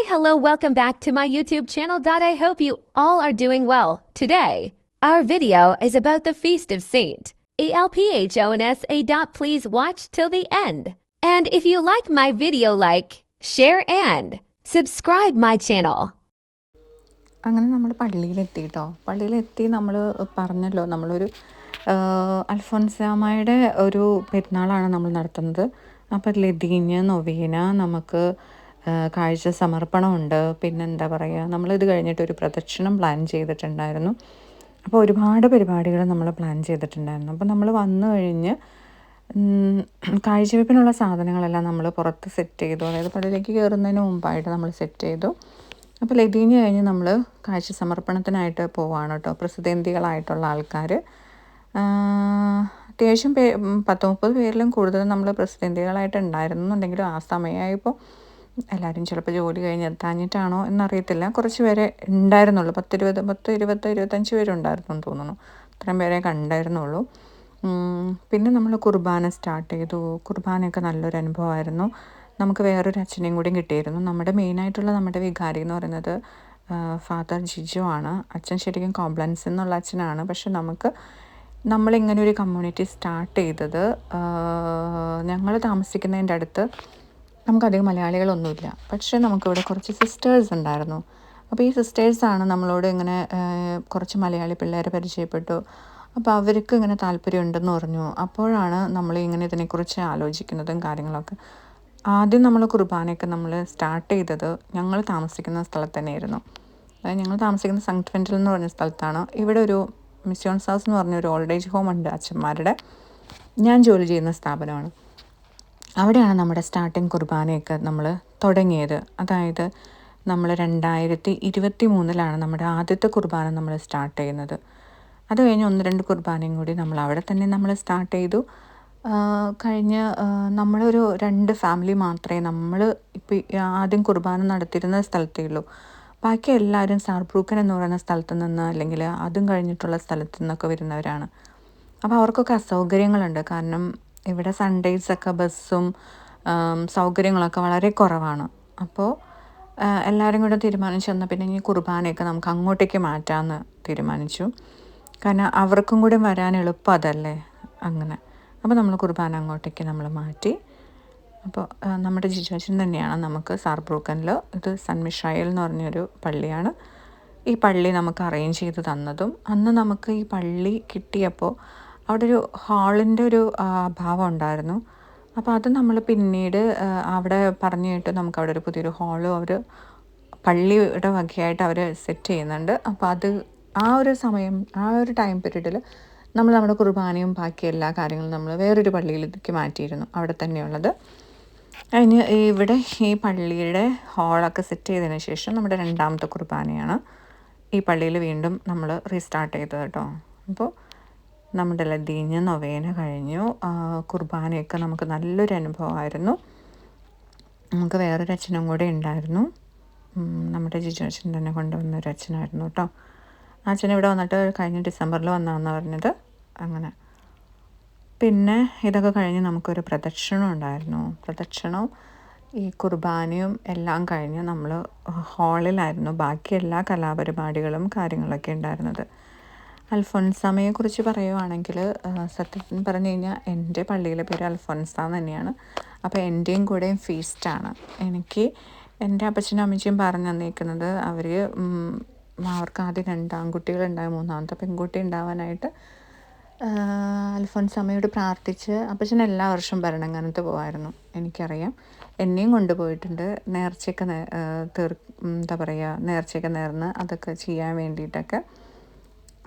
Hi, hello, welcome back to my YouTube channel. I hope you all are doing well. Today, our video is about the Feast of Saint A-L-P-H-O-N-S-A. Dot. Please watch till the end. And if you like my video, like, share, and subscribe my channel. അങ്ങനെ നമ്മൾ പള്ളിയിലെത്തി കേട്ടോ പള്ളിയിലെത്തി നമ്മൾ പറഞ്ഞല്ലോ നമ്മളൊരു അൽഫോൻസാമയുടെ ഒരു പെരുന്നാളാണ് നമ്മൾ നടത്തുന്നത് അപ്പോൾ ലതീഞ്ഞ് നൊവീന നമുക്ക് കാഴ്ച സമർപ്പണമുണ്ട്. പിന്നെന്താ പറയുക നമ്മളിത് കഴിഞ്ഞിട്ട് ഒരു പ്രദക്ഷിണം പ്ലാൻ ചെയ്തിട്ടുണ്ടായിരുന്നു. അപ്പോൾ ഒരുപാട് പരിപാടികൾ നമ്മൾ പ്ലാൻ ചെയ്തിട്ടുണ്ടായിരുന്നു. അപ്പോൾ നമ്മൾ വന്നു കഴിഞ്ഞ് കാഴ്ചവെപ്പിനുള്ള സാധനങ്ങളെല്ലാം നമ്മൾ പുറത്ത് സെറ്റ് ചെയ്തു. അതായത് പള്ളിയിലേക്ക് കയറുന്നതിന് മുമ്പായിട്ട് നമ്മൾ സെറ്റ് ചെയ്തു. അപ്പോൾ ലതീഞ്ഞ് കഴിഞ്ഞ് നമ്മൾ കാഴ്ച സമർപ്പണത്തിനായിട്ട് പോവാണ് കേട്ടോ. പ്രസിദ്ധന്തികളായിട്ടുള്ള ആൾക്കാർ അത്യാവശ്യം പേ പത്ത് മുപ്പത് പേരിലും കൂടുതൽ നമ്മൾ പ്രസിദ്ധന്തികളായിട്ട് ഉണ്ടായിരുന്നുണ്ടെങ്കിലും ആ സമയമായപ്പോൾ എല്ലാവരും ചിലപ്പോൾ ജോലി കഴിഞ്ഞ് എത്താഞ്ഞിട്ടാണോ എന്നറിയത്തില്ല. കുറച്ച് പേരെ ഉണ്ടായിരുന്നുള്ളൂ. പത്ത് ഇരുപത് പത്ത് ഇരുപത് ഇരുപത്തഞ്ച് പേരുണ്ടായിരുന്നു എന്ന് തോന്നുന്നു. അത്രയും പേരെ കണ്ടായിരുന്നുള്ളൂ. പിന്നെ നമ്മൾ കുർബാന സ്റ്റാർട്ട് ചെയ്തു. കുർബാനയൊക്കെ നല്ലൊരു അനുഭവമായിരുന്നു. നമുക്ക് വേറൊരു അച്ഛനെയും കൂടിയും കിട്ടിയിരുന്നു. നമ്മുടെ മെയിനായിട്ടുള്ള നമ്മുടെ വികാരി എന്ന് പറയുന്നത് ഫാദർ ജിജു ആണ്. അച്ഛൻ ശരിക്കും കോംപ്ലൻസ് എന്നുള്ള അച്ഛനാണ്. പക്ഷെ നമുക്ക് നമ്മളിങ്ങനെ ഒരു കമ്മ്യൂണിറ്റി സ്റ്റാർട്ട് ചെയ്തത് ഞങ്ങൾ താമസിക്കുന്നതിന്റെ അടുത്ത് നമുക്കധികം മലയാളികളൊന്നുമില്ല. പക്ഷേ നമുക്കിവിടെ കുറച്ച് സിസ്റ്റേഴ്സ് ഉണ്ടായിരുന്നു. അപ്പോൾ ഈ സിസ്റ്റേഴ്സാണ് നമ്മളോട് ഇങ്ങനെ കുറച്ച് മലയാളി പിള്ളേരെ പരിചയപ്പെട്ടു. അപ്പോൾ അവർക്ക് ഇങ്ങനെ താല്പര്യമുണ്ടെന്ന് പറഞ്ഞു. അപ്പോഴാണ് നമ്മൾ ഇങ്ങനെ ഇതിനെക്കുറിച്ച് ആലോചിക്കുന്നതും കാര്യങ്ങളൊക്കെ. ആദ്യം നമ്മൾ കുർബാനയൊക്കെ നമ്മൾ സ്റ്റാർട്ട് ചെയ്തത് ഞങ്ങൾ താമസിക്കുന്ന സ്ഥലത്ത് തന്നെയായിരുന്നു. അതായത് ഞങ്ങൾ താമസിക്കുന്ന സംക്ട്വെന്റിൽ എന്ന് പറഞ്ഞ സ്ഥലത്താണ്. ഇവിടെ ഒരു മിസ്യോൺസ് ഹൗസ് എന്ന് പറഞ്ഞ ഒരു ഓൾഡ് ഏജ് ഹോം ഉണ്ട് അച്ഛന്മാരുടെ. ഞാൻ ജോലി ചെയ്യുന്ന സ്ഥാപനമാണ്. അവിടെയാണ് നമ്മുടെ സ്റ്റാർട്ടിങ് കുർബാനയൊക്കെ നമ്മൾ തുടങ്ങിയത്. അതായത് നമ്മൾ രണ്ടായിരത്തി ഇരുപത്തി മൂന്നിലാണ് നമ്മുടെ ആദ്യത്തെ കുർബാന നമ്മൾ സ്റ്റാർട്ട് ചെയ്യുന്നത്. അത് കഴിഞ്ഞ് ഒന്ന് രണ്ട് കുർബാനയും കൂടി നമ്മൾ അവിടെ തന്നെ നമ്മൾ സ്റ്റാർട്ട് ചെയ്തു. കഴിഞ്ഞ് നമ്മളൊരു രണ്ട് ഫാമിലി മാത്രമേ നമ്മൾ ഇപ്പോൾ ആദ്യം കുർബാന നടത്തിയിരുന്ന സ്ഥലത്തേ ഉള്ളൂ. ബാക്കി എല്ലാവരും സാർബ്രൂക്കൻ എന്ന് പറയുന്ന സ്ഥലത്ത് നിന്ന് അല്ലെങ്കിൽ അതും കഴിഞ്ഞിട്ടുള്ള സ്ഥലത്തു നിന്നൊക്കെ വരുന്നവരാണ്. അപ്പോൾ അവർക്കൊക്കെ അസൗകര്യങ്ങളുണ്ട്. കാരണം ഇവിടെ സൺഡേയ്സൊക്കെ ബസ്സും സൗകര്യങ്ങളൊക്കെ വളരെ കുറവാണ്. അപ്പോൾ എല്ലാവരും കൂടെ തീരുമാനിച്ചു എന്നാൽ പിന്നെ ഇനി കുർബാനയൊക്കെ നമുക്ക് അങ്ങോട്ടേക്ക് മാറ്റാമെന്ന് തീരുമാനിച്ചു. കാരണം അവർക്കും കൂടി വരാൻ എളുപ്പം അതല്ലേ അങ്ങനെ. അപ്പോൾ നമ്മൾ കുർബാന അങ്ങോട്ടേക്ക് നമ്മൾ മാറ്റി. അപ്പോൾ നമ്മുടെ ജിജോച്ചൻ തന്നെയാണ് നമുക്ക് സാർബ്രൂക്കനിൽ ഇത് സൺമിഷായൽ എന്ന് പറഞ്ഞൊരു പള്ളിയാണ്. ഈ പള്ളി നമുക്ക് അറേഞ്ച് ചെയ്ത് തന്നതും അന്ന് നമുക്ക് ഈ പള്ളി കിട്ടിയപ്പോൾ അവിടെ ഒരു ഹാളിന്റെ ഒരു അഭാവം ഉണ്ടായിരുന്നു. അപ്പോൾ അത് നമ്മൾ പിന്നീട് അവിടെ പറഞ്ഞു കേട്ട് നമുക്ക് അവിടെ ഒരു പുതിയൊരു ഹാളും അവർ പള്ളിയുടെ വകയായിട്ട് അവർ സെറ്റ് ചെയ്യുന്നുണ്ട്. അപ്പോൾ അത് ആ ഒരു സമയം ആ ഒരു ടൈം പീരീഡിൽ നമ്മൾ നമ്മുടെ കുർബാനയും ബാക്കി എല്ലാ കാര്യങ്ങളും നമ്മൾ വേറൊരു പള്ളിയിലേക്ക് മാറ്റിയിരുന്നു. അവിടെ തന്നെയുള്ളത്. അതിന് ഇവിടെ ഈ പള്ളിയുടെ ഹാളൊക്കെ സെറ്റ് ചെയ്തതിന് ശേഷം നമ്മുടെ രണ്ടാമത്തെ കുർബാനയാണ്. ഈ പള്ളിയിൽ വീണ്ടും നമ്മൾ റീസ്റ്റാർട്ട് ചെയ്തത് കേട്ടോ. അപ്പോൾ നമ്മുടെ ലതീഞ്ഞ് നൊവേന കഴിഞ്ഞു. കുർബാനയൊക്കെ നമുക്ക് നല്ലൊരു അനുഭവമായിരുന്നു. നമുക്ക് വേറൊരു അച്ഛനും കൂടെ ഉണ്ടായിരുന്നു. നമ്മുടെ ജിജു അച്ഛൻ തന്നെ കൊണ്ടുവന്ന ഒരു അച്ഛനായിരുന്നു കേട്ടോ. ആ അച്ഛൻ ഇവിടെ വന്നിട്ട് കഴിഞ്ഞ ഡിസംബറിൽ വന്നതെന്ന് പറഞ്ഞത്. അങ്ങനെ. പിന്നെ ഇതൊക്കെ കഴിഞ്ഞ് നമുക്കൊരു പ്രദക്ഷിണം ഉണ്ടായിരുന്നു. പ്രദക്ഷിണവും ഈ കുർബാനയും എല്ലാം കഴിഞ്ഞ് നമ്മൾ ഹാളിലായിരുന്നു ബാക്കി എല്ലാ കലാപരിപാടികളും കാര്യങ്ങളൊക്കെ ഉണ്ടായിരുന്നത്. അൽഫോൻസാമയെക്കുറിച്ച് പറയുവാണെങ്കിൽ സത്യത്തിൽ പറഞ്ഞു കഴിഞ്ഞാൽ എന്റെ പള്ളിയിലെ പേര് അൽഫോൻസ തന്നെയാണ്. അപ്പോൾ എന്റെയും കൂടെയും ഫീസ്റ്റാണ്. എനിക്ക് എന്റെ അപ്പച്ചനും അമ്മച്ചിയും പറഞ്ഞു തന്നേക്കുന്നത് അവർ അവർക്ക് ആദ്യം രണ്ട് ആൺകുട്ടികളുണ്ടായ മൂന്നാമത്തെ പെൺകുട്ടി ഉണ്ടാവാനായിട്ട് അൽഫോൻസാമയോട് പ്രാർത്ഥിച്ച് അപ്പച്ചൻ എല്ലാ വർഷവും ഭരണങ്ങാനത്ത് പോകുമായിരുന്നു എനിക്കറിയാം. എന്നെയും കൊണ്ടുപോയിട്ടുണ്ട്. നേർച്ചയൊക്കെ തീർ എന്താ പറയുക നേർച്ചയൊക്കെ നേർന്ന് അതൊക്കെ ചെയ്യാൻ വേണ്ടിയിട്ടൊക്കെ.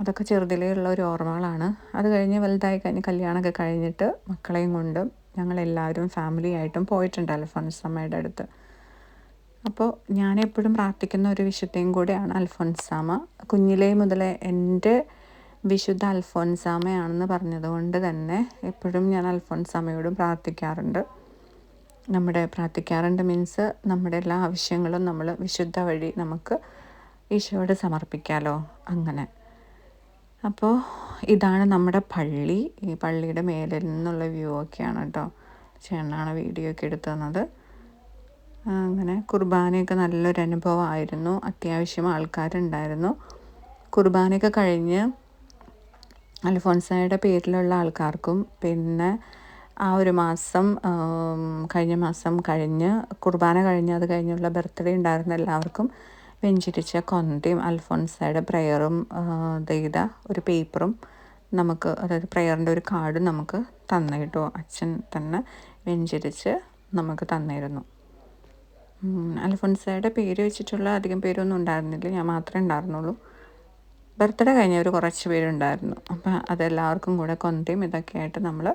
അതൊക്കെ ചെറുതിലേ ഉള്ള ഒരു ഓർമ്മകളാണ്. അത് കഴിഞ്ഞ് വലുതായി കഴിഞ്ഞ് കല്യാണമൊക്കെ കഴിഞ്ഞിട്ട് മക്കളെയും കൊണ്ടും ഞങ്ങളെല്ലാവരും ഫാമിലി ആയിട്ടും പോയിട്ടുണ്ട് അൽഫോൻസമ്മയുടെ അടുത്ത്. അപ്പോൾ ഞാൻ എപ്പോഴും പ്രാർത്ഥിക്കുന്ന ഒരു വിശുദ്ധയും കൂടെയാണ് അൽഫോൻസാമ കുഞ്ഞിലേ മുതലേ എന്റെ വിശുദ്ധ അൽഫോൻസാമയാണെന്ന് പറഞ്ഞതുകൊണ്ട് തന്നെ എപ്പോഴും ഞാൻ അൽഫോൻസാമയോടും പ്രാർത്ഥിക്കാറുണ്ട്. നമ്മുടെ പ്രാർത്ഥിക്കാറുണ്ട് മീൻസ് നമ്മുടെ എല്ലാ ആവശ്യങ്ങളും നമ്മൾ വിശുദ്ധ വഴി നമുക്ക് ഈശോയോട് സമർപ്പിക്കാമല്ലോ അങ്ങനെ. അപ്പോൾ ഇതാണ് നമ്മുടെ പള്ളി. ഈ പള്ളിയുടെ മേലിൽ നിന്നുള്ള വ്യൂ ഒക്കെയാണ് കേട്ടോ. ചേട്ടനാണ് വീഡിയോ ഒക്കെ എടുത്തു തന്നത്. അങ്ങനെ കുർബാനയൊക്കെ നല്ലൊരു അനുഭവമായിരുന്നു. അത്യാവശ്യം ആൾക്കാരുണ്ടായിരുന്നു. കുർബാനയൊക്കെ കഴിഞ്ഞ് അൽഫോൺസായുടെ പേരിലുള്ള ആൾക്കാർക്കും പിന്നെ ആ ഒരു മാസം കഴിഞ്ഞ മാസം കഴിഞ്ഞ് കുർബാന കഴിഞ്ഞ് അത് കഴിഞ്ഞുള്ള ബർത്ത്ഡേ ഉണ്ടായിരുന്ന എല്ലാവർക്കും വെഞ്ചിരിച്ച കൊന്തയും അൽഫോൺസയുടെ പ്രയറും ചെയ്ത ഒരു പേപ്പറും നമുക്ക് അതായത് പ്രയറിന്റെ ഒരു കാർഡ് നമുക്ക് തന്നു കേട്ടോ. അച്ഛൻ തന്നെ വെഞ്ചരിച്ച് നമുക്ക് തന്നിരുന്നു. അൽഫോൺസയുടെ പേര് വെച്ചിട്ടുള്ള അധികം പേരൊന്നും ഉണ്ടായിരുന്നില്ല. ഞാൻ മാത്രമേ ഉണ്ടായിരുന്നുള്ളൂ. ബർത്ത്ഡേ കഴിഞ്ഞവർ കുറച്ച് പേരുണ്ടായിരുന്നു. അപ്പം അതെല്ലാവർക്കും കൂടെ കൊന്തയും ഇതൊക്കെ ആയിട്ട് നമ്മൾ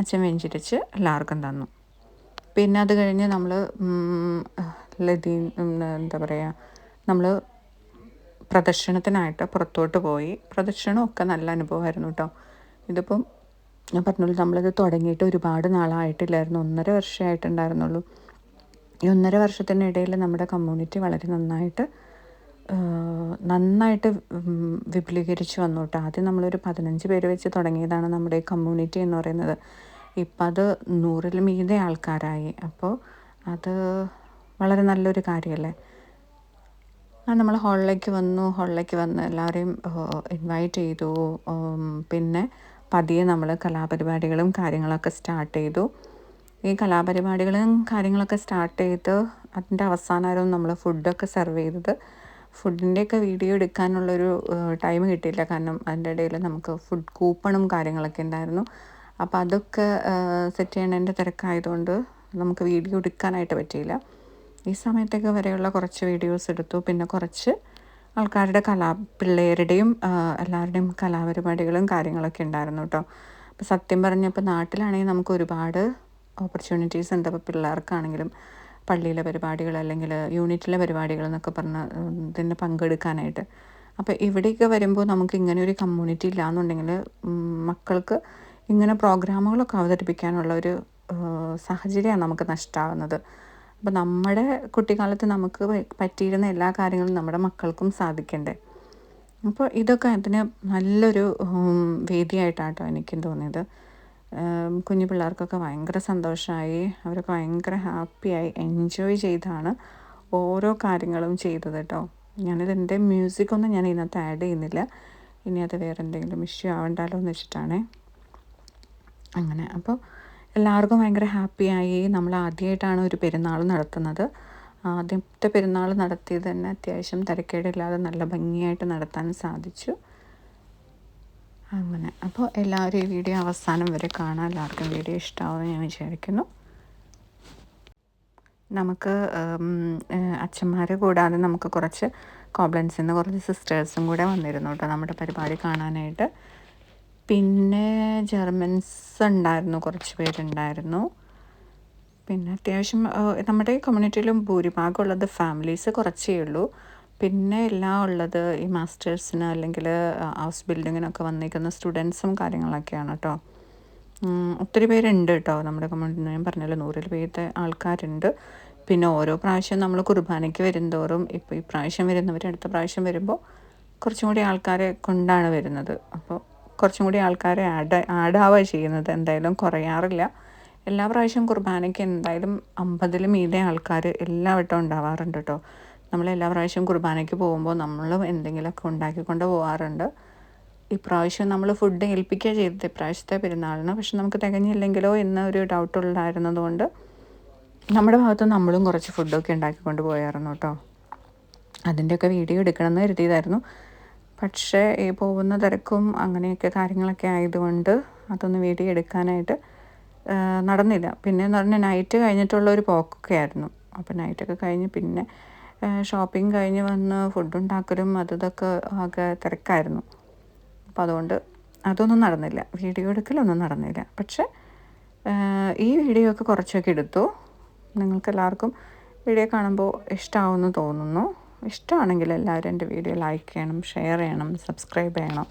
അച്ഛൻ വെഞ്ചിരിച്ച് എല്ലാവർക്കും തന്നു. പിന്നെ അത് കഴിഞ്ഞ് നമ്മൾ ലതീൻ എന്താ പറയുക നമ്മൾ പ്രദർശനത്തിനായിട്ട് പുറത്തോട്ട് പോയി. പ്രദർശനമൊക്കെ നല്ല അനുഭവമായിരുന്നു കേട്ടോ ഇതിപ്പം ഞാൻ പറഞ്ഞുള്ളൂ നമ്മളിത് തുടങ്ങിയിട്ട് ഒരുപാട് നാളായിട്ടില്ലായിരുന്നു. ഒന്നര വർഷമായിട്ടുണ്ടായിരുന്നുള്ളൂ ഈ ഒന്നര വർഷത്തിനിടയിൽ നമ്മുടെ കമ്മ്യൂണിറ്റി വളരെ നന്നായിട്ട് നന്നായിട്ട് വിപുലീകരിച്ച് വന്നു കേട്ടോ ആദ്യം നമ്മളൊരു പതിനഞ്ച് പേര് വെച്ച് തുടങ്ങിയതാണ് നമ്മുടെ കമ്മ്യൂണിറ്റി എന്ന് പറയുന്നത്. ഇപ്പം അത് നൂറിൽ മീതെ ആൾക്കാരായി. അപ്പോൾ അത് വളരെ നല്ലൊരു കാര്യമല്ലേ? നമ്മൾ ഹോളിലേക്ക് വന്നു ഹോളിലേക്ക് വന്ന് എല്ലാവരെയും ഇൻവൈറ്റ് ചെയ്തു. പിന്നെ പതിയെ നമ്മൾ കലാപരിപാടികളും കാര്യങ്ങളൊക്കെ സ്റ്റാർട്ട് ചെയ്തു. ഈ കലാപരിപാടികളും കാര്യങ്ങളൊക്കെ സ്റ്റാർട്ട് ചെയ്ത് അതിന്റെ അവസാനമായിരുന്നു നമ്മൾ ഫുഡൊക്കെ സെർവ് ചെയ്തത്. ഫുഡിന്റെയൊക്കെ വീഡിയോ എടുക്കാനുള്ളൊരു ടൈം കിട്ടിയില്ല. കാരണം അതിന്റെ ഇടയിൽ നമുക്ക് ഫുഡ് കൂപ്പണും കാര്യങ്ങളൊക്കെ ഉണ്ടായിരുന്നു. അപ്പോൾ അതൊക്കെ സെറ്റ് ചെയ്യണതിന്റെ തിരക്കായതുകൊണ്ട് നമുക്ക് വീഡിയോ എടുക്കാനായിട്ട് പറ്റിയില്ല. ഈ സമയത്തൊക്കെ വരെയുള്ള കുറച്ച് വീഡിയോസ് എടുത്തു. പിന്നെ കുറച്ച് ആൾക്കാരുടെ കലാ പിള്ളേരുടെയും എല്ലാവരുടെയും കലാപരിപാടികളും കാര്യങ്ങളൊക്കെ ഉണ്ടായിരുന്നു കേട്ടോ അപ്പോൾ സത്യം പറഞ്ഞപ്പോൾ നാട്ടിലാണെങ്കിൽ നമുക്ക് ഒരുപാട് ഓപ്പർച്യൂണിറ്റീസ് ഉണ്ട്. അപ്പോൾ പിള്ളേർക്കാണെങ്കിലും പള്ളിയിലെ പരിപാടികൾ അല്ലെങ്കിൽ യൂണിറ്റിലെ പരിപാടികൾ എന്നൊക്കെ പറഞ്ഞ ഇതിന് പങ്കെടുക്കാനായിട്ട്. അപ്പോൾ ഇവിടെയൊക്കെ വരുമ്പോൾ നമുക്ക് ഇങ്ങനെ ഒരു കമ്മ്യൂണിറ്റി ഇല്ലയെന്നുണ്ടെങ്കിൽ മക്കൾക്ക് ഇങ്ങനെ പ്രോഗ്രാമുകളൊക്കെ അവതരിപ്പിക്കാനുള്ള ഒരു സാഹചര്യമാണ് നമുക്ക് നഷ്ടമാകുന്നത് അപ്പോൾ നമ്മുടെ കുട്ടിക്കാലത്ത് നമുക്ക് പറ്റിയിരുന്ന എല്ലാ കാര്യങ്ങളും നമ്മുടെ മക്കൾക്കും സാധിക്കണ്ടേ. അപ്പോൾ ഇതൊക്കെ അതിന് നല്ലൊരു വേദിയായിട്ടാട്ടോ എനിക്കും തോന്നിയത്. കുഞ്ഞു പിള്ളേർക്കൊക്കെ ഭയങ്കര സന്തോഷമായി അവരൊക്കെ ഭയങ്കര ഹാപ്പിയായി എൻജോയ് ചെയ്താണ് ഓരോ കാര്യങ്ങളും ചെയ്തത് കേട്ടോ ഞാനിത് മ്യൂസിക്കൊന്നും ഞാൻ ഇതിനകത്ത് ആഡ് ചെയ്യുന്നില്ല. ഇനി അത് വേറെ എന്തെങ്കിലും ഇഷ്യൂ ആവണ്ടല്ലോ എന്ന് വെച്ചിട്ടാണേ. അങ്ങനെ അപ്പോൾ എല്ലാവർക്കും ഭയങ്കര ഹാപ്പിയായി. നമ്മൾ ആദ്യമായിട്ടാണ് ഒരു പെരുന്നാൾ നടത്തുന്നത് ആദ്യത്തെ പെരുന്നാൾ നടത്തിയത് തന്നെ അത്യാവശ്യം തിരക്കേടില്ലാതെ നല്ല ഭംഗിയായിട്ട് നടത്താൻ സാധിച്ചു. അങ്ങനെ. അപ്പോൾ എല്ലാവരും ഈ വീഡിയോ അവസാനം വരെ കാണാൻ എല്ലാവർക്കും വീഡിയോ ഇഷ്ടമാവുമെന്ന് ഞാൻ വിചാരിക്കുന്നു. നമുക്ക് അച്ഛന്മാരെ കൂടാതെ നമുക്ക് കുറച്ച് കോബ്ലൻസിൽ നിന്ന് കുറച്ച് സിസ്റ്റേഴ്സും കൂടെ വന്നിരുന്നു കേട്ടോ നമ്മുടെ പരിപാടി കാണാനായിട്ട്. പിന്നെ ജർമ്മൻസ് ഉണ്ടായിരുന്നു കുറച്ച് പേരുണ്ടായിരുന്നു. പിന്നെ അത്യാവശ്യം നമ്മുടെ കമ്മ്യൂണിറ്റിയിലും ഭൂരിഭാഗം ഉള്ളത് ഫാമിലീസ് കുറച്ചേ ഉള്ളൂ. പിന്നെ എല്ലാം ഉള്ളത് ഈ മാസ്റ്റേഴ്സിന് അല്ലെങ്കിൽ ഹൗസ് ബിൽഡിങ്ങിനൊക്കെ വന്നിരിക്കുന്ന സ്റ്റുഡൻസും കാര്യങ്ങളൊക്കെയാണ് കേട്ടോ ഒത്തിരി പേരുണ്ട് കേട്ടോ നമ്മുടെ കമ്മ്യൂണിറ്റി ഞാൻ പറഞ്ഞല്ലോ നൂറിൽ പേരത്തെ ആൾക്കാരുണ്ട്. പിന്നെ ഓരോ പ്രാവശ്യം നമ്മൾ കുർബാനയ്ക്ക് വരുന്തോറും ഇപ്പോൾ ഈ പ്രാവശ്യം വരുന്നവർ അടുത്ത പ്രാവശ്യം വരുമ്പോൾ കുറച്ചും കൂടി ആൾക്കാരെ കൊണ്ടാണ് വരുന്നത്. അപ്പോൾ കുറച്ചും കൂടി ആൾക്കാരെ ആഡ് ആഡ് ആവുക ചെയ്യുന്നത്. എന്തായാലും കുറയാറില്ല. എല്ലാ പ്രാവശ്യം കുർബാനയ്ക്ക് എന്തായാലും അമ്പതിൽ മീതെ ആൾക്കാർ എല്ലാ വട്ടവും ഉണ്ടാവാറുണ്ട് കേട്ടോ നമ്മൾ എല്ലാ പ്രാവശ്യം കുർബാനയ്ക്ക് പോകുമ്പോൾ നമ്മളും എന്തെങ്കിലുമൊക്കെ ഉണ്ടാക്കിക്കൊണ്ട് പോകാറുണ്ട് ഇപ്രാവശ്യം നമ്മൾ ഫുഡ് ഏൽപ്പിക്കുക ചെയ്തത്. ഇപ്രാവശ്യത്തെ പെരുന്നാളിന്. പക്ഷെ നമുക്ക് തികഞ്ഞില്ലെങ്കിലോ എന്നൊരു ഡൗട്ട് ഉണ്ടായിരുന്നതുകൊണ്ട് നമ്മുടെ ഭാഗത്ത് നമ്മളും കുറച്ച് ഫുഡൊക്കെ ഉണ്ടാക്കിക്കൊണ്ട് പോയായിരുന്നു കേട്ടോ അതിന്റെയൊക്കെ വീഡിയോ എടുക്കണമെന്ന് കരുതിയതായിരുന്നു. പക്ഷേ ഈ പോകുന്ന തിരക്കും അങ്ങനെയൊക്കെ കാര്യങ്ങളൊക്കെ ആയതുകൊണ്ട് അതൊന്നും വീഡിയോ എടുക്കാനായിട്ട് നടന്നില്ല. പിന്നെ എന്ന് പറഞ്ഞാൽ നൈറ്റ് കഴിഞ്ഞിട്ടുള്ള ഒരു പോക്കൊക്കെ ആയിരുന്നു. അപ്പോൾ നൈറ്റൊക്കെ കഴിഞ്ഞ് പിന്നെ ഷോപ്പിംഗ് കഴിഞ്ഞ് വന്ന് ഫുഡ് ഉണ്ടാക്കലും അത് ഇതൊക്കെ ആകെ തിരക്കായിരുന്നു. അപ്പോൾ അതുകൊണ്ട് അതൊന്നും നടന്നില്ല. വീഡിയോ എടുക്കലൊന്നും നടന്നില്ല. പക്ഷേ ഈ വീഡിയോ ഒക്കെ കുറച്ചൊക്കെ എടുത്തു. നിങ്ങൾക്ക് എല്ലാവർക്കും വീഡിയോ കാണുമ്പോൾ ഇഷ്ടമാവുമെന്ന് തോന്നുന്നു. ഇഷ്ടമാണെങ്കിൽ എല്ലാവരും എന്റെ വീഡിയോ ലൈക്ക് ചെയ്യണം ഷെയർ ചെയ്യണം സബ്സ്ക്രൈബ് ചെയ്യണം.